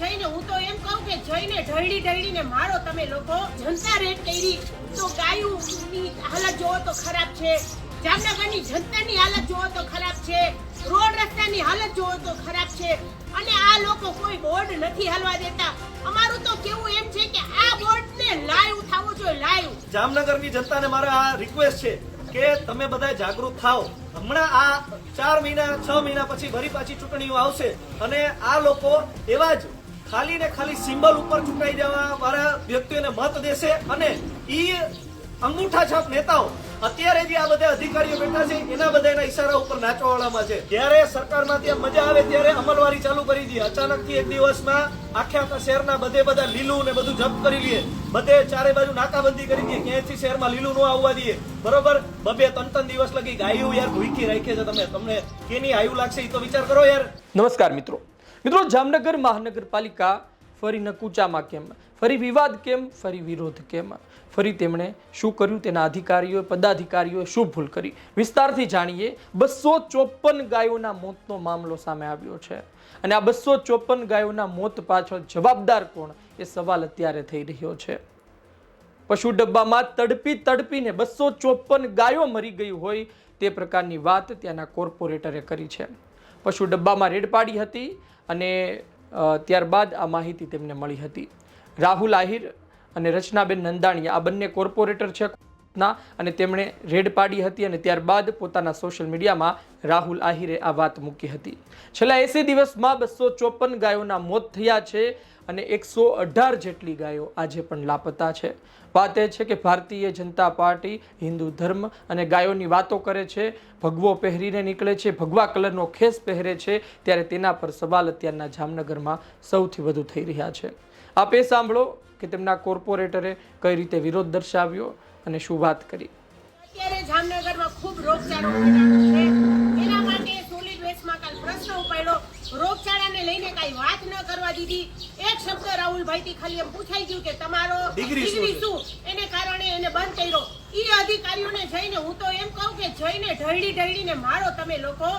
જઈને હું તો એમ કહું કે જઈને ઢળી ઢળડીને મારો તમે લોકો જનતા રેડ કરી. તો ગાયુંની હાલત જોવો તો ખરાબ છે. જામનગરની જનતાની હાલત જોવો તો ખરાબ છે. રોડ રસ્તાની હાલત જોવો તો ખરાબ છે. અને આ લોકો કોઈ બોર્ડ નથી હાલવા દેતા. અમારું તો કેવું એમ છે કે આ બોર્ડને લાઈવ થવું જોઈએ લાઈવ જામનગરની જનતાને મારે આ રિક્વેસ્ટ છે કે તમે બધા જાગૃત થાઓ. હમણાં આ ચાર મહિના, છ મહિના પછી ફરી પાછી ચૂંટણીઓ આવશે. અને આ લોકો એવા જ ખાલી ને ખાલી સિમ્બલ ઉપર ચૂંટાઈ જવા વાળા વ્યક્તિઓને મત દેશે અને ઈ અંગૂઠા છાપ નેતાઓ અત્યારે જે આ બધા અધિકારીઓ બેઠા છે, એના બધાના ઈશારા ઉપર નાચવાવાળામાં છે. જ્યારે સરકારમાં ત્યાં મજા આવે ત્યારે અમલવારી ચાલુ કરી દે અચાનકથી એક દિવસમાં આખે આખા શહેરના બધે બધા લીલું ને બધું જપ્ત કરી લઈએ. બધે ચારે બાજુ નાકાબંધી કરી દઈએ. ક્યાંયથી શહેરમાં લીલું ન આવવા દઈએ. બરોબર? બબે ત્રણ ત્રણ દિવસ લગી ગાયું યાર, ભૂખી રાખે છે તમે. તમને કેની આયુ લાગશે એ તો વિચાર કરો યાર. નમસ્કાર મિત્રો. મિત્રો, જામનગર મહાનગરપાલિકા ફરી નકુચામાં કેમ? ફરી વિવાદ કેમ? ફરી વિરોધ કેમ? ફરી તેમણે શું કર્યું? તેના અધિકારીઓ પદાધિકારીઓએ શું ભૂલ કરી? વિસ્તારથી જાણીએ, બસો ચોપન ગાયોના મોતનો મામલો સામે આવ્યો છે. અને આ બસો ચોપન ગાયોના મોત પાછળ જવાબદાર કોણ? એ સવાલ અત્યારે થઈ રહ્યો છે. પશુ ડબ્બામાં તડપી તડપીને બસો ચોપન ગાયો મરી ગઈ હોય તે પ્રકારની વાત ત્યાંના કોર્પોરેટરે કરી છે. પશુ ડબ્બામાં રેડ પાડી હતી અને ત્યારબાદ આ માહિતી તેમને મળી હતી. રાહુલ આહિર અને રચનાબેન નંદાણીયા, આ બંને કોર્પોરેટર છે. ના, અને તેમણે રેડ પાડી હતી અને ત્યારબાદ પોતાના સોશિયલ મીડિયામાં રાહુલ આહિરે આ વાત મૂકી હતી. છેલ્લા એસી દિવસમાં બસો ચોપન ગાયોના મોત થયા છે અને એકસો અઢાર જેટલી ગાયો આજે પણ લાપતા છે. વાત એ છે કે ભારતીય જનતા પાર્ટી, હિન્દુ ધર્મ અને ગાયોની વાતો કરે છે, ભગવો પહેરીને નીકળે છે, ભગવા કલરનો ખેસ પહેરે છે, ત્યારે તેના પર સવાલ અત્યારના જામનગરમાં સૌથી વધુ થઈ રહ્યા છે. આપે સાંભળો કે તેમના કોર્પોરેટરે કઈ રીતે વિરોધ દર્શાવ્યો અને શું વાત કરી. અત્યારે જામનગરમાં ખૂબ રોગચાળો છે. એના માટે સોલિડ વેસ્ટમાં કાલ પ્રશ્ન ઉપાડ્યો. રોગચાળાને લઈને કાંઈ વાત ન કરવા દીધી. એક શબ્દ રાહુલભાઈથી ખાલી એમ પૂછાઈ ગયું કે તમારો ડિગ્રી શું એને કારણે એને બંધ કર્યો. ઈ અધિકારીઓને જઈને હું તો એમ કહું કે જઈને ઢળડી ઢળડીને મારો તમે લોકો.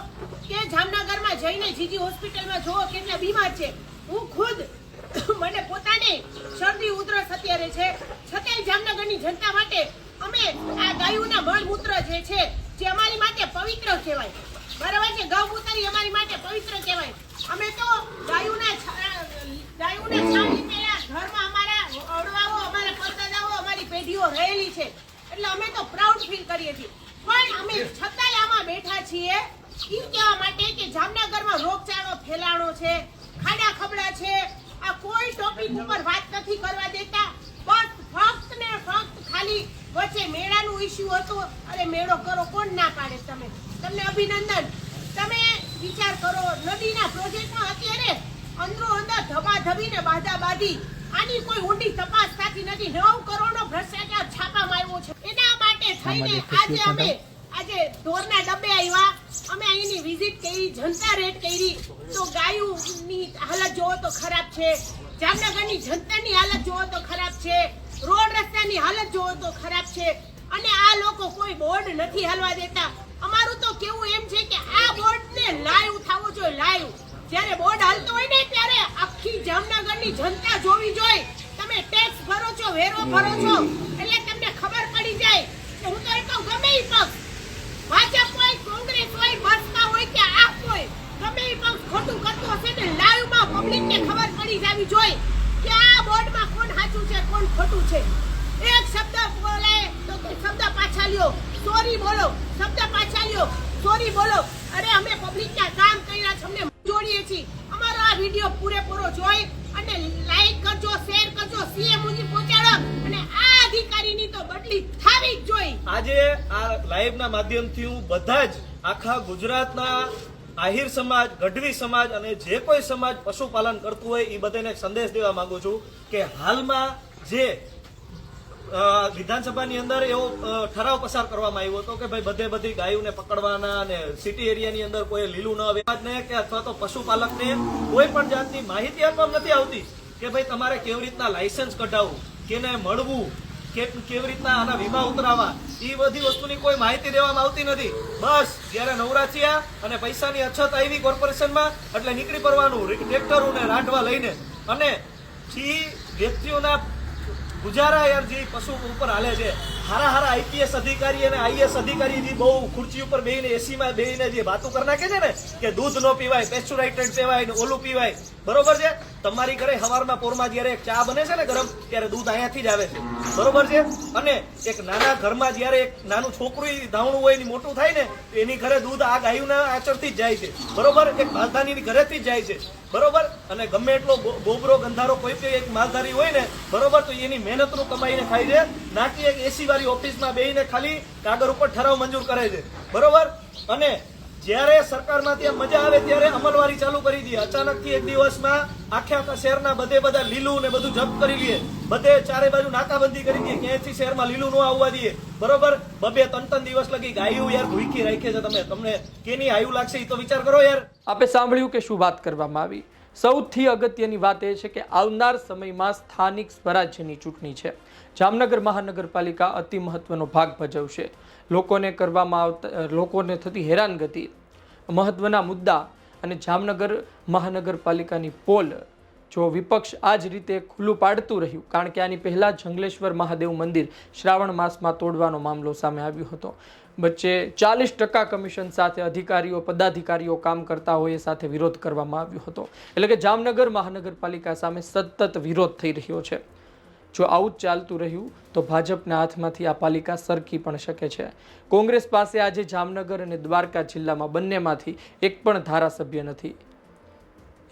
કે જામનગરમાં જઈને જીજી હોસ્પિટલમાં જોવો કેટલા બીમાર છે. હું ખુદ મને પોતાને શરદી ઉધરસ અત્યારે છે. જામનગરની જનતા માટે અમે આ ગાયોના મળમૂત્ર જે છે જે અમારી માટે પવિત્ર કહેવાય. બરાબર છે? ગૌમૂત્ર અમારી માટે પવિત્ર કહેવાય. અમે તો ગાયોના ગાયુના ગાયોના છાણ ઘરમાં અમારા અડવાઓ અમારા પરદાદાઓ અમારી પેઢીઓ રહેલી છે. એટલે અમે તો પ્રાઉડ ફીલ કરીએ છીએ. પણ અમે છતાંય આમાં બેઠા છીએ. એ કહેવા માટે કે જામનગરમાં રોગચાળો ફેલાણો છે ખાડા ખબડા છે. આ કોઈ ટોપિક ઉપર વાત નથી કરવા દેતા. બસ ફક્ત ને ફક્ત ખાલી વચ્ચે મેળાનું ઇસ્યુ હતો? અરે મેળો કરો કોણ ના પાડે તમે? તમને અભિનંદન. તમે વિચાર કરો નદીના પ્રોજેક્ટમાં અત્યારે અંદરો અંદર ધબાધબી ને બાધા બાધી આની કોઈ ઊંડી તપાસ થતી નથી. નવ કરોડનો ભ્રષ્ટાચાર છાપામાં આવ્યો છે. એના માટે થઈને આજે અમે આજે ઢોરના ડબ્બે આવ્યા. અમે અહીંની વિઝિટ કરી જનતા રેટ કરી. તો ગાયુની હાલત જોવો તો ખરાબ છે. જામનગરની જનતાની હાલત જોવો તો ખરાબ છે. રોડ રસ્તાની હાલત જોવો તો ખરાબ છે. અને આ લોકો કોઈ બોર્ડ નથી હાલવા દેતા. અમારું તો કેવું એમ છે કે આ બોર્ડને લાઈવ થવો જોઈએ, લાઈવ. જ્યારે બોર્ડ હાલતો હોય ને ત્યારે આખી જામનગરની જનતા જોવી જોઈએ. તમે ટેક્સ ભરો છો, વેરો ભરો છો એટલે તમને ખબર પડી જાય કે હું તો એ કહું ગમે ઈ પક્ષ ભાજપ હોય કોંગ્રેસ હોય બસપા હોય કે આપ હોય ગમે ઈ પક્ષ ખોટું કરતું હશે ને લાઈવમાં પબ્લિકને ખબર પડી જાવી જોઈએ કે આ બોર્ડમાં કોણ કોણ ખોટું છે. એક શબ્દ બોલે તો કે શબ્દ પાછા લ્યો. સોરી બોલો. શબ્દ પાછા લ્યો. સોરી બોલો. અરે અમે પબ્લિકના કામ કર્યા છે, અમને જોડીએ છીએ. અમારો આ વીડિયો પૂરેપૂરો જોઈ અને લાઈક કરજો શેર કરજો સીએમ સુધી પહોંચાડો અને આ અધિકારીની તો બદલી થાવી જ જોઈ આજે આ લાઈવના માધ્યમથી હું બધા જ આખા ગુજરાતના આહિર સમાજ, ગઢવી સમાજ અને જે કોઈ સમાજ પશુપાલન કરતું હોય એ બધાને સંદેશ દેવા માંગુ છું કે હાલમાં જે વિધાનસભાની અંદર એવો ઠરાવ પસાર કરવામાં આવ્યો હતો કે ભાઈ બધે બધી ગાયોને પકડવાના અને સિટી એરિયાની અંદર કોઈ લીલું ન વેપારને કે અથવા તો પશુપાલકને કોઈ પણ જાતની માહિતી આપવામાં નથી આવતી કે ભાઈ તમારે કેવી રીતના લાયસન્સ કઢાવવું, કેને મળવું કેવી રીતના આના વીમા ઉતરાવા એ બધી વસ્તુની કોઈ માહિતી દેવામાં આવતી નથી. બસ, જયારે નવરાત્રિયા અને પૈસાની અછત આવી કોર્પોરેશનમાં, એટલે નીકળી પડવાનું ટ્રેક્ટરોને રાઢવા લઈને. અને વ્યક્તિઓના ગુજારા યાર જે પશુ ઉપર હાલે છે. હારા હારા આઈપીએસ અધિકારી અને આઈએસ અધિકારી જે બહુ ખુરચી ઉપર બેહીને, એસીમાં બેહીને જે વાતો કરી નાખે છે ને, કે દૂધ નો પીવાય પેસ્ચ્યુરાઇટેડ પીવાય ને ઓલું પીવાય. બરોબર છે? તમારી ઘરે સવારમાં પોરમાં જ્યારે ચા બને છે ને ગરમ, ત્યારે દૂધ અહીંયાથી જ આવે છે. બરોબર છે? અને એક નાના ઘરમાં જ્યારે એક નાનું છોકરું ધાવણું હોય એની મોટું થાય ને એની ઘરે દૂધ આ ગાયુના આચરથી જ જાય છે. બરોબર? એક માલધારીની ઘરેથી જ જાય છે. બરોબર? અને ગમે એટલો ગોબરો, ગંધારો કોઈ પણ એક માલધારી હોય ને, બરોબર? તો એની મહેનતનું કમાઈને ખાય છે. નાકી એક એસી વાળી ઓફિસમાં બેહીને ખાલી કાગળ ઉપર ઠરાવ મંજૂર કરે છે. બરોબર? અને જ્યારે સરકારમાંથી ત્યાં મજા આવે ત્યારે અમલવારી ચાલુ કરી દઈએ. અચાનકથી એક દિવસમાં આખે આખા શહેરના બધે બધા લીલું ને બધું જપ્ત કરી લઈએ. બધે ચારે બાજુ નાકાબંધી કરી દઈએ. ક્યાંયથી શહેરમાં લીલું ન આવવા દઈએ. બરોબર? બબે ત્રણ ત્રણ દિવસ લગી ગાયું યાર ભૂખી રાખે છે તમે. તમને કેની આયુ લાગશે એ તો વિચાર કરો યાર. આપે સાંભળ્યું કે શું વાત કરવામાં આવી? સૌથી અગત્યની વાત એ છે કે આવનાર સમયમાં સ્થાનિક સ્વરાજ્યની ચૂંટણી છે. જામનગર મહાનગરપાલિકા અતિ મહત્વનો ભાગ ભજવશે. લોકોને કરવામાં આવતા લોકોને થતી હેરાનગતિ, મહત્વના મુદ્દા અને જામનગર મહાનગરપાલિકાની પોલ જો વિપક્ષ આ જ રીતે ખુલ્લું પાડતું રહ્યું, કારણ કે આની પહેલાં જંગલેશ્વર મહાદેવ મંદિર શ્રાવણ માસમાં તોડવાનો મામલો સામે આવ્યો હતો. વચ્ચે ચાલીસ ટકા કમિશન સાથે અધિકારીઓ, પદાધિકારીઓ કામ કરતા હોય એ સાથે વિરોધ કરવામાં આવ્યો હતો. એટલે કે જામનગર મહાનગરપાલિકા સામે સતત વિરોધ થઈ રહ્યો છે. જો આવું જ ચાલતું રહ્યું, તો ભાજપના હાથમાંથી આ પાલિકા સરકી પણ શકે છે. કોંગ્રેસ પાસે આજે જામનગર અને દ્વારકા જિલ્લામાં બંનેમાંથી એક પણ ધારાસભ્ય નથી.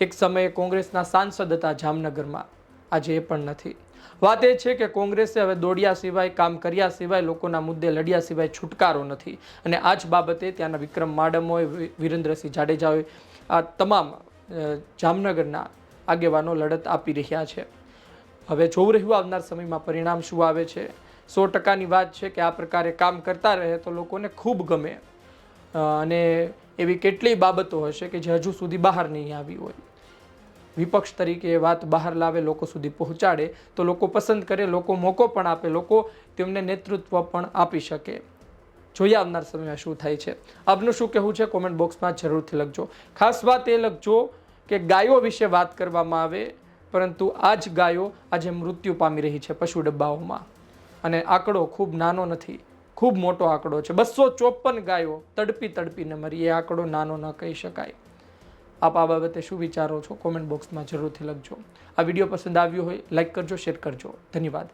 એક સમયે કોંગ્રેસના સાંસદ હતા જામનગરમાં. આજે એ પણ નથી. વાત એ છે કે કોંગ્રેસે હવે દોડ્યા સિવાય, કામ કર્યા સિવાય લોકોના મુદ્દે લડ્યા સિવાય છુટકારો નથી. અને આ જ બાબતે ત્યાંના વિક્રમ માડમ હોય વિરેન્દ્રસિંહ જાડેજા હોય આ તમામ જામનગરના આગેવાનો લડત આપી રહ્યા છે. હવે જોવું રહ્યું આવનાર સમયમાં પરિણામ શું આવે છે? સો ટકાની વાત છે કે આ પ્રકારે કામ કરતા રહે તો લોકોને ખૂબ ગમે. અને એવી કેટલીય બાબતો હશે કે જે હજુ સુધી બહાર નહીં આવી હોય. વિપક્ષ તરીકે એ વાત બહાર લાવે, લોકો સુધી પહોંચાડે, તો લોકો પસંદ કરે, લોકો મોકો પણ આપે, લોકો તેમને નેતૃત્વ પણ આપી શકે. જોઈએ આવનાર સમયમાં શું થાય છે. આપનું શું કહેવું છે? કોમેન્ટ બોક્સમાં જરૂરથી લખજો. ખાસ વાત એ લખજો કે ગાયો વિશે વાત કરવામાં આવે, પરંતુ આ જ ગાયો આજે મૃત્યુ પામી રહી છે પશુ ડબ્બાઓમાં. અને આંકડો ખૂબ નાનો નથી, ખૂબ મોટો આંકડો છે. બસો ચોપન ગાયો તડપી તડપીને મરી, એ આંકડો નાનો ન કહી શકાય. આપ આ બાબતે શું વિચારો છો? કોમેન્ટ બોક્સમાં જરૂરથી લખજો. આ વીડિયો પસંદ આવ્યો હોય લાઇક કરજો શેર કરજો. ધન્યવાદ.